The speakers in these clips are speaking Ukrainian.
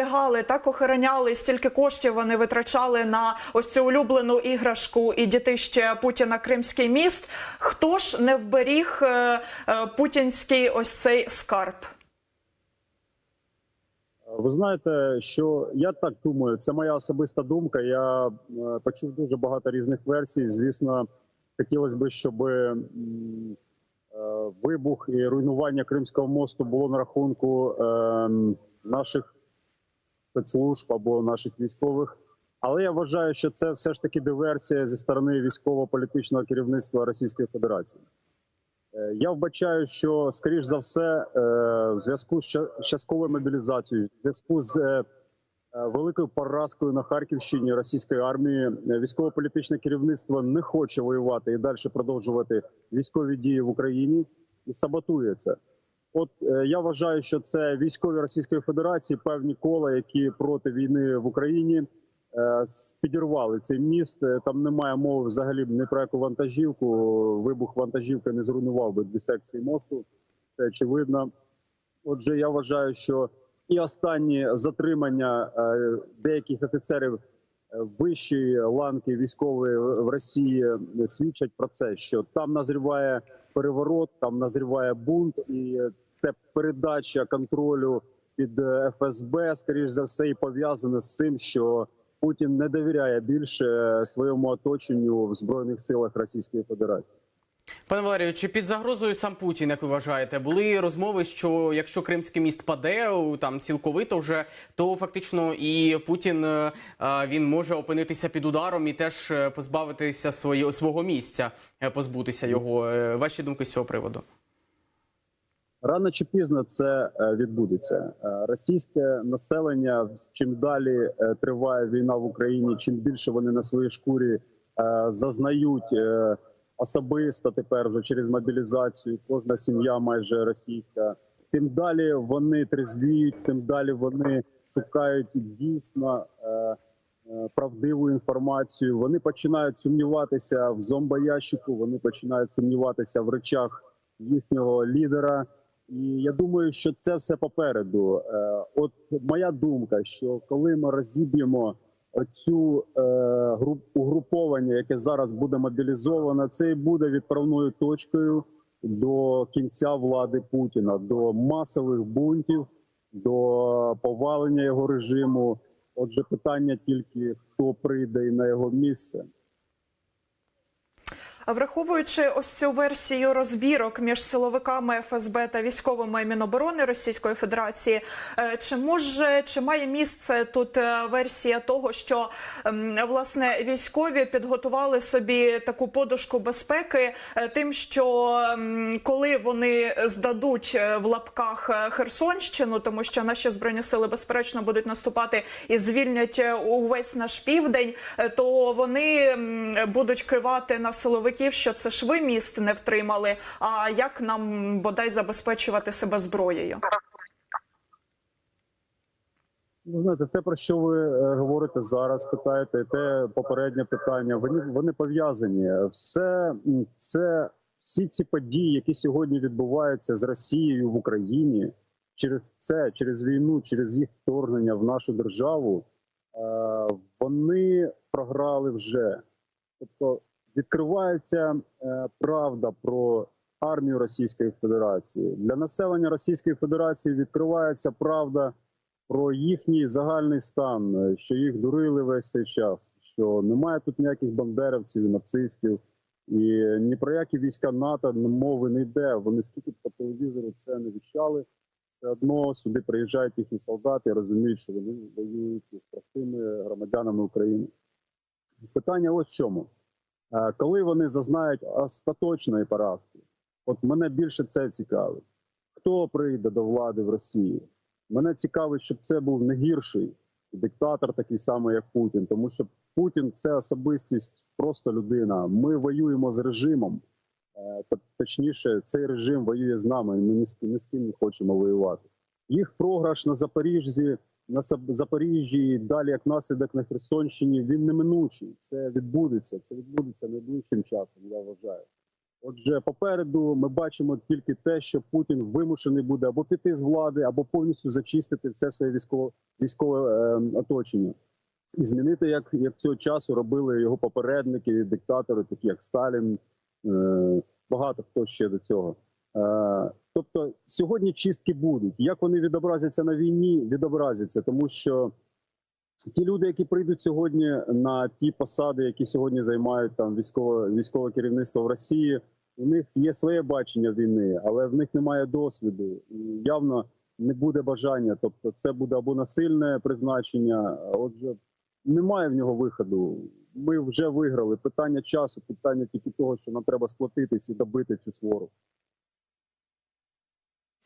оберігали, так охороняли, стільки коштів вони витрачали на ось цю улюблену іграшку і дітище Путіна Кримський міст. Хто ж не вберіг е, е, путінський ось цей скарб? Ви знаєте, що я так думаю, це моя особиста думка. Я е, почув дуже багато різних версій. Звісно, хотілося б, щоб вибух і руйнування Кримського мосту було на рахунку е, наших спецслужб або наших військових. Але я вважаю, що це все ж таки диверсія зі сторони військово-політичного керівництва Російської Федерації. Е, Я вбачаю, що скоріш за все, е, в зв'язку з частковою мобілізацією, в зв'язку з е, великою поразкою на Харківщині російської армії, військово-політичне керівництво не хоче воювати і далі продовжувати військові дії в Україні і саботує це. От е, я вважаю, що це військові Російської Федерації, певні кола, які проти війни в Україні е, підірвали цей міст. Е, Там немає мови взагалі ні про яку вантажівку. Вибух вантажівки не зруйнував би дві секції мосту. Це очевидно. Отже, я вважаю, що і останні затримання деяких офіцерів вищої ланки військової в Росії свідчать про це, що там назріває переворот, там назріває бунт, і це передача контролю під е, ФСБ, скоріш за все, і пов'язане з цим, що Путін не довіряє більше е, своєму оточенню в збройних силах Російської Федерації. Пане Валерію, чи під загрозою сам Путін, як ви вважаєте, були розмови, що якщо Кримський міст паде там цілковито вже, то фактично і Путін е, е, він може опинитися під ударом і теж е, позбавитися свої, свого місця, позбутися його. Ваші думки з цього приводу? Рано чи пізно це відбудеться. Російське населення чим далі триває війна в Україні, чим більше вони на своїй шкурі зазнають особисто тепер вже через мобілізацію. Кожна сім'я майже російська. Тим далі вони трезвіють, тим далі вони шукають дійсно е, е, правдиву інформацію. Вони починають сумніватися в зомбоящику, вони починають сумніватися в речах їхнього лідера. І я думаю, що це все попереду. Е, От моя думка, що коли ми розіб'ємо цю е, груп угруповання, яке зараз буде мобілізовано, це і буде відправною точкою до кінця влади Путіна, до масових бунтів, до повалення його режиму. Отже, питання тільки хто прийде і на його місце. Враховуючи ось цю версію розбірок між силовиками ФСБ та військовими Міноборони Російської Федерації, е, чи може чи має місце тут е, версія того, що ем, власне військові підготували собі таку подушку безпеки, е, тим, що ем, коли вони здадуть в лапках Херсонщину, тому що наші збройні сили безперечно будуть наступати і звільнять увесь наш південь, то вони будуть кивати на силовиків, що це ж ви міст не втримали. А як нам бодай забезпечувати себе зброєю? Ну, знаєте, те, про що ви е, говорите зараз, питаєте, те попереднє питання, вони, вони пов'язані. Все це всі ці події, які сьогодні відбуваються з Росією в Україні, через це, через війну, через їх вторгнення в нашу державу, е, вони програли вже. Тобто відкривається е, правда про армію Російської Федерації для населення Російської Федерації. Відкривається правда про їхній загальний стан, е, що їх дурили весь цей час, що немає тут ніяких бандерівців, і нацистів, і ні про які війська НАТО мови не йде. Вони скільки по телевізору це не віщали. Все одно сюди приїжджають їхні солдати, і розуміють, що вони воюють з простими громадянами України. Питання ось в чому. Е, Коли вони зазнають остаточної поразки, от мене більше це цікавить. Хто прийде до влади в Росії? Мене цікавить, щоб це був не гірший диктатор, такий самий, як Путін, тому що Путін це особистість, просто людина. Ми воюємо з режимом. Е, Точніше, цей режим воює з нами. і Ми ні з ким, ні з ким не хочемо воювати. Їх програш на Запоріжжі, на Запоріжжі, далі як наслідок на Херсонщині. Він неминучий. Це відбудеться. Це відбудеться найближчим часом. Я вважаю. Отже, попереду ми бачимо тільки те, що Путін вимушений буде або піти з влади, або повністю зачистити все своє військове військове е, оточення і змінити, як, як цього часу робили його попередники, диктатори, такі як Сталін, е, багато хто ще до цього. Е, тобто сьогодні чистки будуть. Як вони відобразяться на війні, відобразяться, тому що ті люди, які прийдуть сьогодні на ті посади, які сьогодні займають там військове військове керівництво в Росії, у них є своє бачення війни, але в них немає досвіду. Явно не буде бажання. Тобто, це буде або насильне призначення. Отже, немає в нього виходу. Ми вже виграли. Питання часу, питання тільки того, що нам треба сплотитись і добити цю свору.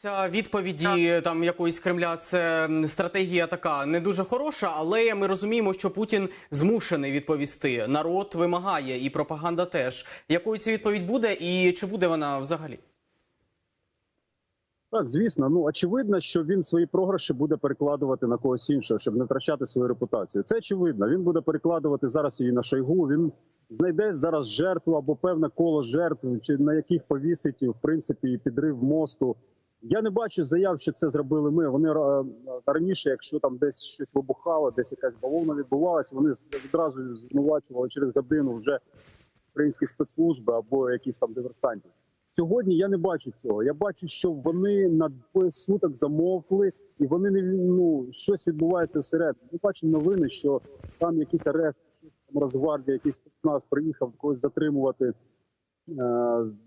Ця відповіді там якоїсь Кремля це стратегія така не дуже хороша, але ми розуміємо, що Путін змушений відповісти. Народ вимагає, і пропаганда теж. Якою ця відповідь буде, і чи буде вона взагалі? Так, звісно, ну очевидно, що він свої програші буде перекладувати на когось іншого, щоб не втрачати свою репутацію. Це очевидно. Він буде перекладувати зараз її на Шойгу. Він знайде зараз жертву або певне коло жертв, чи на яких повісить в принципі підрив мосту. Я не бачу заяв, що це зробили ми. Вони е, раніше, якщо там десь щось вибухало, десь якась бавовна відбувалась, вони відразу звинувачували через годину вже українські спецслужби або якісь там диверсантів. Сьогодні я не бачу цього. Я бачу, що вони на двоє суток замовкли, і вони не ну щось відбувається всередині. Ми бачимо новини, що там якийсь арешт, там Росгвардія, якийсь спецназ приїхав когось затримувати е,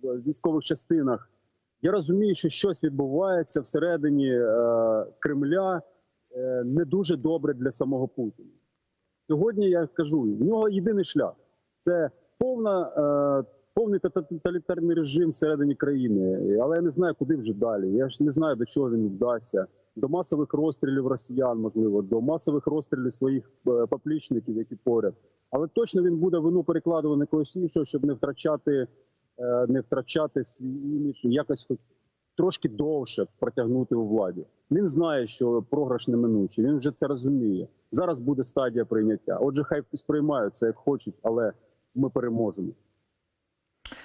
в військових частинах. Я розумію, що щось відбувається всередині е, Кремля е, не дуже добре для самого Путіна. Сьогодні я кажу, в нього єдиний шлях це повна, е, повний тота- тоталітарний режим всередині країни. Але я не знаю, куди вже далі. Я ж не знаю, до чого він вдасться. До масових розстрілів росіян, можливо, до масових розстрілів своїх е, поплічників, які поряд. Але точно він буде вину перекладувати на когось іншого, щоб не втрачати, не втрачати свій імідж, якось хоч трошки довше протягнути у владі. Він знає, що програш неминучий. Він вже це розуміє. Зараз буде стадія прийняття. Отже, хай сприймають це як хочуть, але ми переможемо.